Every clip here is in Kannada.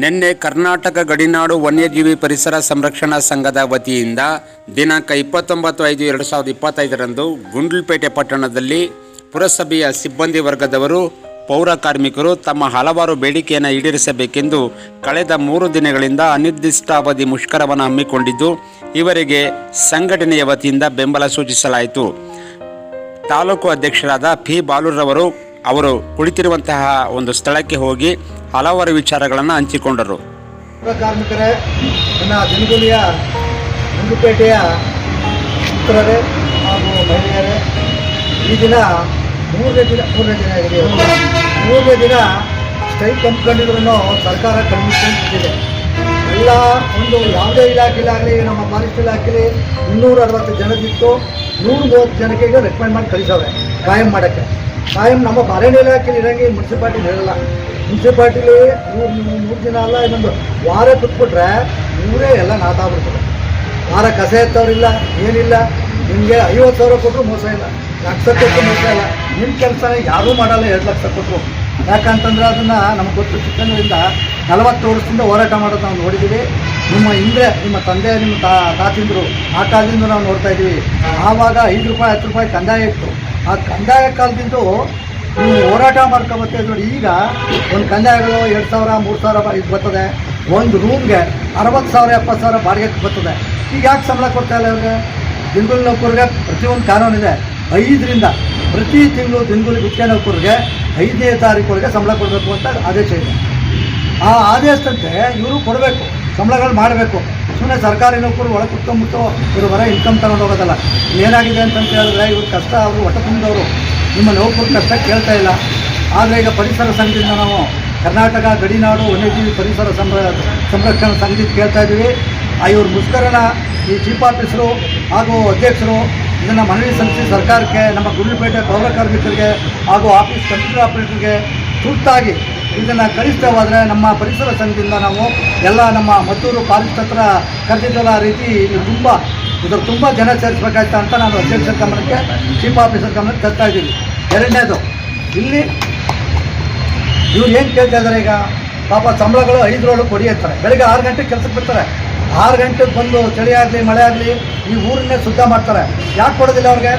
ನಿನ್ನೆ ಕರ್ನಾಟಕ ಗಡಿನಾಡು ವನ್ಯಜೀವಿ ಪರಿಸರ ಸಂರಕ್ಷಣಾ ಸಂಘದ ವತಿಯಿಂದ ದಿನಾಂಕ ಇಪ್ಪತ್ತೊಂಬತ್ತು ಐದು ಎರಡು ಸಾವಿರದ ಇಪ್ಪತ್ತೈದರಂದು ಗುಂಡ್ಲುಪೇಟೆ ಪಟ್ಟಣದಲ್ಲಿ ಪುರಸಭೆಯ ಸಿಬ್ಬಂದಿ ವರ್ಗದವರು, ಪೌರ ಕಾರ್ಮಿಕರು ತಮ್ಮ ಹಲವಾರು ಬೇಡಿಕೆಯನ್ನು ಈಡೇರಿಸಬೇಕೆಂದು ಕಳೆದ ಮೂರು ದಿನಗಳಿಂದ ಅನಿರ್ದಿಷ್ಟಾವಧಿ ಮುಷ್ಕರವನ್ನು ಹಮ್ಮಿಕೊಂಡಿದ್ದು, ಇವರಿಗೆ ಸಂಘಟನೆಯ ವತಿಯಿಂದ ಬೆಂಬಲ ಸೂಚಿಸಲಾಯಿತು. ತಾಲೂಕು ಅಧ್ಯಕ್ಷರಾದ ಪಿ ಬಾಲೂರವರು ಅವರು ಕುಳಿತಿರುವಂತಹ ಒಂದು ಸ್ಥಳಕ್ಕೆ ಹೋಗಿ ಹಲವಾರು ವಿಚಾರಗಳನ್ನು ಹಂಚಿಕೊಂಡರು. ಕಾರ್ಮಿಕರೇ, ನನ್ನ ದಿನಗೂಲಿಯ ಗುಂಡುಪೇಟೆಯ ಮಿತ್ರರೇ ಹಾಗೂ ಮಹಿಳೆಯರೇ, ಈ ದಿನ ಮೂರನೇ ದಿನ ಮೂರನೇ ದಿನ ಆಗಿದೆ ಮೂರನೇ ದಿನ ಸ್ಟ್ರೈಕ್ ಕಂಪ್ಕೊಂಡಿದ್ರು ಸರ್ಕಾರ ಕಣ್ಮಿಟ್ಟಿದೆ ಎಲ್ಲ ಒಂದು ಯಾವುದೇ ಇಲಾಖೆಲಾಗಲಿ ನಮ್ಮ ಫಾರೆಸ್ಟ್ ಇಲಾಖೆಲಿ ಇನ್ನೂರ ಅರವತ್ತು ಜನದಿತ್ತು ನೂರ ಮೂವತ್ತು ಜನಕ್ಕೆ ರೆಕಮೆಂಡ್ ಮಾಡಿ ಕಳಿಸವೆ ಕಾಯಂ ಮಾಡೋಕ್ಕೆ. ಕಾಯಂ ನಮ್ಮ ಅರಣ್ಯ ಇಲಾಖೆಯಲ್ಲಿ ಇರಂಗೆ ಮುನ್ಸಿಪಾಲ್ಟಿ ಹೇಳಲ್ಲ ಮುನ್ಸಿಪಾಲ್ಟಿಲಿ ಮೂರು ಮೂರು ದಿನ ಅಲ್ಲ, ಇನ್ನೊಂದು ವಾರ ಕುತ್ಬಿಟ್ರೆ ಊರೇ ಎಲ್ಲ ನಾಟಾಗ್ಬಿಡ್ತದೆ ವಾರ ಕಸ ಎತ್ತವ್ರಿಲ್ಲ ಏನಿಲ್ಲ. ನಿಮಗೆ ಐವತ್ತು ಸಾವಿರ ಕೊಟ್ಟರು ಮೋಸ ಇಲ್ಲ. ಲಕ್ಷ ಕೊಟ್ಟರು ಮೋಸ ಇಲ್ಲ. ನಿಮ್ಮ ಕೆಲಸನ ಯಾರೂ ಮಾಡಲ್ಲ ಎರಡು ಲಕ್ಷ ಕೊಟ್ಟರು ಯಾಕಂತಂದ್ರೆ ಅದನ್ನು ನಮ್ಗೆ ಗೊತ್ತು ಚಿಕ್ಕಂದ್ರಿಂದ ನಲವತ್ತು ವರ್ಷದಿಂದ ಹೋರಾಟ ಮಾಡೋದು ನಾವು ನೋಡಿದ್ದೀವಿ ನಿಮ್ಮ ಹಿಂದೆ ನಿಮ್ಮ ತಂದೆ, ನಿಮ್ಮ ತಾ ತಾತಿಂದರು, ಆ ಕಾಲದಿಂದ ನಾವು ನೋಡ್ತಾ ಇದ್ದೀವಿ ಆವಾಗ ಐದು ರೂಪಾಯಿ, ಹತ್ತು ರೂಪಾಯಿ ಕಂದಾಯ ಇತ್ತು. ಆ ಕಂದಾಯ ಕಾಲದಿಂದ ನೀವು ಹೋರಾಟ ಮಾಡ್ಕೊಬತ್ತೆ ನೋಡಿ, ಈಗ ಒಂದು ಕಂದಾಯಗಳು ಎರಡು ಸಾವಿರ, ಮೂರು ಸಾವಿರ ಇದು ಬರ್ತದೆ. ಒಂದು ರೂಮ್ಗೆ ಅರವತ್ತು ಸಾವಿರ ಎಪ್ಪತ್ತು ಸಾವಿರ ಬಾಡಿಗೆ ಬರ್ತದೆ. ಈಗ ಯಾಕೆ ಸಂಬಳ ಕೊಡ್ತಾ ಇಲ್ಲ ಅವ್ರಿಗೆ ದಿನಗೂಲಿ ನೌಕರಿಗೆ ಪ್ರತಿಯೊಂದು ಕಾನೂನಿದೆ. ಐದರಿಂದ ಪ್ರತಿ ತಿಂಗಳು ದಿನಗೂಲಿ ಗುತ್ತಿಗೆ ನೌಕರಿಗೆ ಐದನೇ ತಾರೀಕೊಳಗೆ ಸಂಬಳ ಕೊಡಬೇಕು ಅಂತ ಆದೇಶ ಇದೆ. ಆ ಆದೇಶದಂತೆ ಇವರು ಕೊಡಬೇಕು. ಸಂಬಳಗಳು ಮಾಡಬೇಕು. ಸುಮ್ಮನೆ ಸರ್ಕಾರಿ ನೌಕರು ಒಳಗೆ ಕುತ್ಕೊಂಡ್ಬಿಟ್ಟು ಇವರು ಹೊರ ಇನ್ಕಮ್ ತಗೊಂಡು ಹೋಗೋದಲ್ಲ. ಏನಾಗಿದೆ ಅಂತಂತ ಹೇಳಿದ್ರೆ ಇವ್ರ ಕಷ್ಟ, ಅವರು ಹೊಟ್ಟೆ ತುಂಬಿದವರು ನಿಮ್ಮ ನೌಕರು ಕಷ್ಟ ಕೇಳ್ತಾ ಇಲ್ಲ. ಆದರೆ ಈಗ ಪರಿಸರ ಸಂಘದಿಂದ ನಾವು ಕರ್ನಾಟಕ, ಗಡಿನಾಡು, ವನ್ಯಜೀವಿ ಪರಿಸರ ಸಂರ, ಸಂರಕ್ಷಣಾ ಸಂಘದಿಂದ ಕೇಳ್ತಾ ಇದ್ದೀವಿ. ಆ ಇವ್ರ ಮುಷ್ಕರನ ಈ ಚೀಫ್ ಆಫೀಸರು ಹಾಗೂ ಅಧ್ಯಕ್ಷರು ಇದನ್ನು ಮನವಿ ಸಲ್ಲಿಸಿ ಸರ್ಕಾರಕ್ಕೆ, ನಮ್ಮ ಗುಂಡ್ಲುಪೇಟೆ ಪೌರ ಕಾರ್ಮಿಕರಿಗೆ ಹಾಗೂ ಆಫೀಸ್ ಕಂಪ್ಯೂಟರ್ ಆಪರೇಟರ್ಗೆ ತುರ್ತಾಗಿ ಇದನ್ನು ಕಳಿಸ್ತಾ ಹೋದರೆ ನಮ್ಮ ಪರಿಸರ ಸಂಘದಿಂದ ನಾವು ಎಲ್ಲ ನಮ್ಮ ಮದ್ದೂರು ಫಾರೆಸ್ಟ್ ಹತ್ರ ಕರೆದಿದ್ದಲ್ಲ ರೀತಿ ತುಂಬ ಇದ್ರ ತುಂಬ ಜನ ಸೇರಿಸ್ಬೇಕಾಯ್ತಾ ಅಂತ ನಾನು ಅಧ್ಯಕ್ಷರ ಗಮನಕ್ಕೆ ಚೀಫ್ ಆಫೀಸರ್ ಗಮನಕ್ಕೆ ತರ್ತಾ ಇದ್ದೀನಿ. ಎರಡನೇದು, ಇಲ್ಲಿ ಇವ್ರು ಏನು ಕೇಳ್ತಾ ಇದ್ದಾರೆ ಈಗ? ಪಾಪ ಸಂಬಳಗಳು ಐದರೊಳಗೆ ಕೊಡಿ ಅಂತಾರೆ. ಬೆಳಗ್ಗೆ ಆರು ಗಂಟೆಗೆ ಕೆಲಸಕ್ಕೆ ಬರ್ತಾರೆ. ಆರು ಗಂಟೆಗೆ ಬಂದು ಚಳಿ ಆಗಲಿ, ಮಳೆ ಆಗಲಿ, ಈ ಊರನ್ನೇ ಶುದ್ಧ ಮಾಡ್ತಾರೆ. ಯಾಕೆ ಕೊಡೋದಿಲ್ಲ ಅವ್ರಿಗೆ?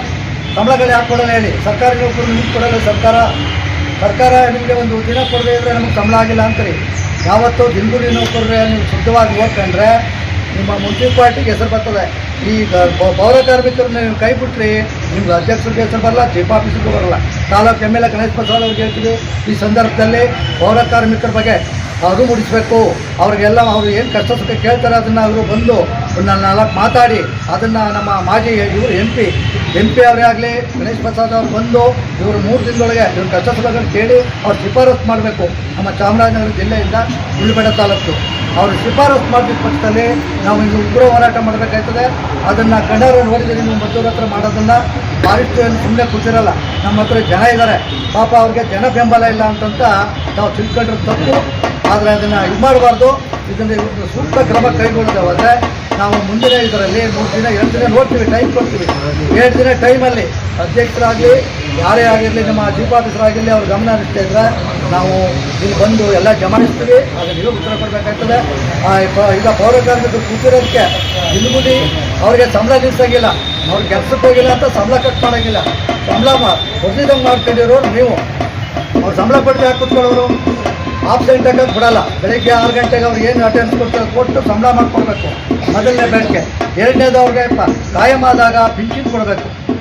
ಸಂಬಳಗಳು ಯಾಕೆ ಕೊಡೋಲ್ಲ ಹೇಳಿ? ಸರ್ಕಾರಿ ನೌಕರು ನಿಮ್ಗೆ ಕೊಡೋಲ್ಲ ಸರ್ಕಾರ. ಸರ್ಕಾರ ನಿಮಗೆ ಒಂದು ದಿನ ಕೊಡದೇ ಇದ್ದರೆ ನಮಗೆ ಸಂಬಳ ಆಗಿಲ್ಲ ಅಂತೀರಿ. ಯಾವತ್ತೂ ದಿನಗೂಲಿ ನೌಕರರೇ ನೀವು ಶುದ್ಧವಾಗಿ ಓದ್ಕೊಂಡ್ರೆ ನಿಮ್ಮ ಮುನ್ಸಿಪಾಲ್ಟಿಗೆ ಹೆಸರು ಬರ್ತದೆ. ಈ ಪೌರ ಕಾರ್ಮಿಕರನ್ನ ನೀವು ಕೈ ಬಿಟ್ರಿ ನಿಮ್ಗೆ ಅಧ್ಯಕ್ಷರಿಗೆ ಹೆಸರು ಬರಲ್ಲ ಚೀಫ್ ಆಫೀಸರ್ಗೂ ಬರಲ್ಲ. Taluk M L A Ganesh Prasad ಅವ್ರಿಗೆ ಹೇಳ್ತೀವಿ, ಈ ಸಂದರ್ಭದಲ್ಲಿ ಪೌರ ಕಾರ್ಮಿಕರ ಬಗ್ಗೆ ಅವರು ಮುಡಿಸ್ಬೇಕು. ಅವ್ರಿಗೆಲ್ಲ ಅವರು ಏನು ಕಷ್ಟ ಸುಖ ಕೇಳ್ತಾರೆ ಅದನ್ನು ಅವರು ಬಂದು ನಾಲ್ಕು ಮಾತಾಡಿ, ಅದನ್ನು ನಮ್ಮ ಮಾಜಿ ಇವರು ಎಂ ಪಿ ಎಂ ಪಿ ಅವರೇ ಆಗಲಿ, ಗಣೇಶ್ ಪ್ರಸಾದ್ ಅವ್ರು ಬಂದು ಇವರು ಮೂರು ದಿನದೊಳಗೆ ಇವ್ರ ಕಸಬಗಳನ್ನು ಕೇಳಿ ಅವ್ರು ಶಿಫಾರಸು ಮಾಡಬೇಕು. ನಮ್ಮ ಚಾಮರಾಜನಗರ ಜಿಲ್ಲೆಯಿಂದ ಉಳ್ಳಿಬೇಡ ತಾಲೂಕು. ಅವರು ಶಿಫಾರಸು ಮಾಡಿದ ಪಕ್ಷದಲ್ಲಿ ನಾವು ಇನ್ನು ಉಗ್ರ ಹೋರಾಟ ಮಾಡಬೇಕಾಯ್ತದೆ. ಅದನ್ನು ಕಣ್ಣಾರೆ ನೋಡಿದರೆ ನೀವು ಮದ್ದೂರ ಹತ್ರ ಮಾಡೋದನ್ನು ಭಾರಿಷ್ಟು ಏನು ಸುಮ್ಮನೆ ಕೂತಿರಲ್ಲ. ನಮ್ಮ ಹತ್ರ ಜನ ಇದ್ದಾರೆ ಪಾಪ ಅವ್ರಿಗೆ ಜನ ಬೆಂಬಲ ಇಲ್ಲ ಅಂತಂತ ನಾವು ತಿಳ್ಕೊಂಡ್ರೆ ತಪ್ಪು. ಆದರೆ ಅದನ್ನು ಇದು ಮಾಡಬಾರ್ದು. ಇದನ್ನು ಸೂಕ್ತ ಕ್ರಮ ಕೈಗೊಳ್ಳುತ್ತೆ ಹೋದರೆ ನಾವು ಮುಂದಿನ ಇದರಲ್ಲಿ ಮೂರು ದಿನ, ಎರಡು ದಿನ ನೋಡ್ತೀವಿ ಟೈಮ್ ಕೊಡ್ತೀವಿ. ಎರಡು ದಿನ ಟೈಮಲ್ಲಿ ಅಧ್ಯಕ್ಷರಾಗಲಿ, ಯಾರೇ ಆಗಿರಲಿ, ನಮ್ಮ ಚೀಫ್ ಆಫೀಸರಾಗಿರಲಿ ಅವ್ರ ಗಮನ ಹರಿಸ್ತಾ ಇದ್ರೆ ನಾವು ಇಲ್ಲಿ ಬಂದು ಎಲ್ಲ ಜಮಾಯಿಸ್ತೀವಿ. ಅದು ನೀವು ಉತ್ತರ ಕೊಡಬೇಕಾಗ್ತದೆ. ಈಗ ಪೌರ ಕಾರ್ಮಿಕರು ಕೂತಿರೋದಕ್ಕೆ ದಿನಗೂಲಿ ಅವ್ರಿಗೆ ಸಂಬಳ ನಿಲ್ಸಂಗಿಲ್ಲ. ಅವ್ರಿಗೆ ಕೆಲಸಕ್ಕೆ ಹೋಗಿಲ್ಲ ಅಂತ ಸಂಬಳ ಕಟ್ ಮಾಡೋಂಗಿಲ್ಲ. ಸಂಬಳ ಮಾಡಿದಂಗೆ ಮಾಡ್ಕೊಂಡಿರೋರು ನೀವು. ಅವ್ರು ಸಂಬಳ ಪಡೆದು ಹಾಕಿ ಆಬ್ಸೆಂಟ್ ಹಾಕೋದು ಬಿಡಲ್ಲ. ಬೆಳಗ್ಗೆ ಆರು ಗಂಟೆಗೆ ಅವ್ರಿಗೆ ಏನು ಅಟೆಂಡ್ಸ್ ಕೊಡ್ತಾರೆ ಕೊಟ್ಟು ಸಂಬಳ ಮಾಡ್ಕೊಡ್ಬೇಕು. ಮೊದಲನೇ ಬೇಡಿಕೆ ಎರಡನೇದು ಅವ್ರಿಗೆ ಪ- ಕಾಯಂ ಆದಾಗ ಪಿಂಚಿನ್ ಕೊಡಬೇಕು.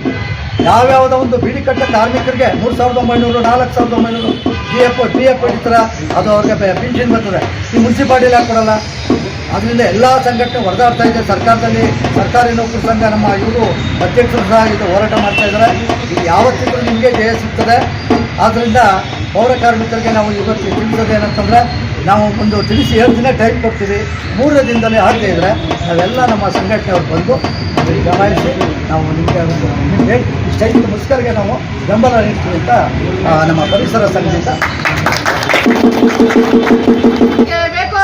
ಯಾವ್ಯಾವುದೋ ಒಂದು ಬಿಡಿ ಕಟ್ಟ ಕಾರ್ಮಿಕರಿಗೆ ಮೂರು ಸಾವಿರದ ಒಂಬೈನೂರು, ನಾಲ್ಕು ಸಾವಿರದ ಒಂಬೈನೂರು ಡಿ ಎಫ್ ಡಿ ಎಫ್ ಇಡ್ತಾರ ಅದು ಅವ್ರಿಗೆ ಪಿಂಚಿನ್ ಬರ್ತದೆ. ಈ ಮುನ್ಸಿಪಾಲ್ಟಿಲಿ ಹಾಕಿ ಕೊಡಲ್ಲ. ಅದರಿಂದ ಎಲ್ಲ ಸಂಘಟನೆ ಹೊಡೆದಾಡ್ತಾ ಇದೆ. ಸರ್ಕಾರದಲ್ಲಿ ಸರ್ಕಾರಿ ನೌಕರ ಸಂಘ ನಮ್ಮ ಇವರು ಅಧ್ಯಕ್ಷರು ಸಹ ಇದು ಹೋರಾಟ ಮಾಡ್ತಾ ಇದ್ದಾರೆ. ಇದು ಯಾವತ್ತಿದ್ರೂ ನಿಮಗೆ ಜಯ ಸಿಗ್ತದೆ. ಆದ್ದರಿಂದ ಪೌರ ಕಾರ್ಮಿಕರಿಗೆ ನಾವು ಇವತ್ತು ತಿಳಿಸೋದು ಏನಂತಂದ್ರೆ ನಾವು ಒಂದು ತಿಳಿಸಿ ಏಳು ದಿನ ಟೈಮ್ ಕೊಡ್ತೀವಿ. ಮೂರನೇ ದಿನದಲ್ಲಿ ಆಗದೆ ಇದ್ದರೆ ನಾವೆಲ್ಲ ನಮ್ಮ ಸಂಘಟನೆಯವ್ರು ಬಂದು ಅದನ್ನು ಜಮಾಯಿಸಿ ನಾವು ನಿಮಗೆ ಒಂದು ನಿಮಗೆ ಸ್ಟೈಲ್ ಮುಸ್ಕರಿಗೆ ನಾವು ಬೆಂಬಲ ನೀಡ್ತೀವಿ ಅಂತ ನಮ್ಮ ಪರಿಸರ ಸಂಘದಿಂದ. ಬೇಕು